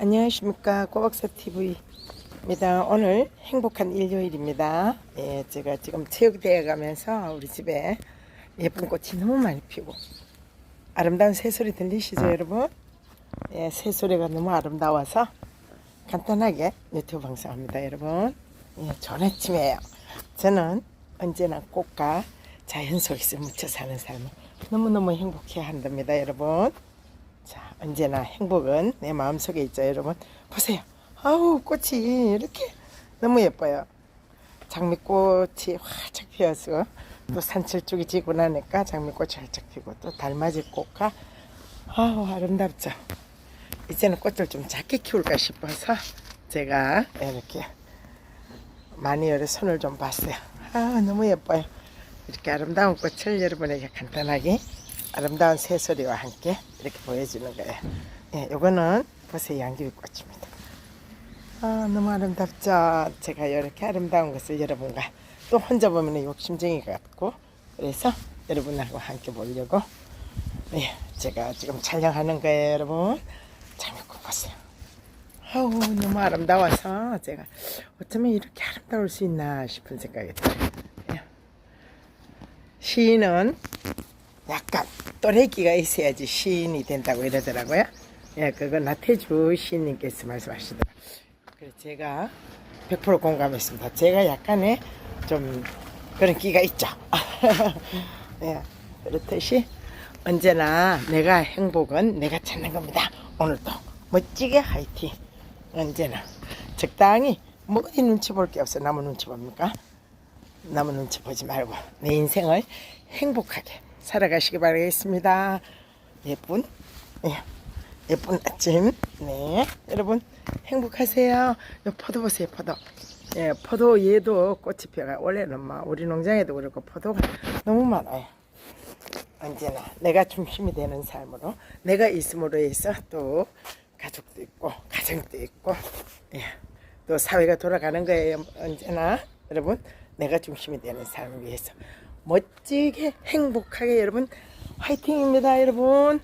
안녕하십니까 꼬박사 TV입니다. 오늘 행복한 일요일입니다. 예, 제가 지금 체육대회 가면서 우리 집에 예쁜 꽃이 너무 많이 피고 아름다운 새소리 들리시죠, 여러분? 예, 새소리가 너무 아름다워서 간단하게 유튜브 방송합니다, 여러분. 예, 좋은 아침이에요. 저는 언제나 꽃과 자연 속에서 묻혀 사는 삶을 너무너무 행복해 한답니다, 여러분. 자, 언제나 행복은 내 마음속에 있죠, 여러분. 보세요. 아우, 꽃이 이렇게 너무 예뻐요. 장미꽃이 활짝 피어서 또 산철쭉이 지고 나니까 장미꽃이 활짝 피고 또 달맞이 꽃과 아우, 아름답죠. 이제는 꽃을 좀 작게 키울까 싶어서 제가 이렇게 많이 여러 손을 좀 봤어요. 아, 너무 예뻐요. 이렇게 아름다운 꽃을 여러분에게 간단하게 아름다운 새소리와 함께 이렇게 보여주는 거예요. 예, 요거는 보세요. 양귀비 꽃입니다. 아, 너무 아름답죠? 제가 이렇게 아름다운 것을 여러분과 또 혼자 보면 욕심쟁이 같고 그래서 여러분하고 함께 보려고 예, 제가 지금 촬영하는 거예요, 여러분. 장미꽃 보세요. 아우, 너무 아름다워서 제가 어쩌면 이렇게 아름다울 수 있나 싶은 생각이 들어요. 예. 시인은 약간 또래기가 있어야지 시인이 된다고 이러더라고요. 예, 그거 나태주 시인님께서 말씀하시더라고요. 그래서 제가 100% 공감했습니다. 제가 약간의 좀 그런 끼가 있죠. 예, 그렇듯이 언제나 내가 행복은 내가 찾는 겁니다. 오늘도 멋지게 화이팅. 언제나 적당히 뭐 어디 눈치 볼 게 없어. 남의 눈치 봅니까? 남의 눈치 보지 말고 내 인생을 행복하게 살아가시기 바라겠습니다. 예쁜 예, 예쁜 아침 네 여러분 행복하세요. 요 포도 보세요 포도 예 포도 얘도 꽃이 피어가 원래는 막 우리 농장에도 그렇고 포도가 너무 많아요. 언제나 내가 중심이 되는 삶으로 내가 있음으로 해서 또 가족도 있고 가정도 있고 예, 또 사회가 돌아가는 거예요 언제나 여러분 내가 중심이 되는 삶을 위해서 멋지게 행복하게 여러분 화이팅입니다 여러분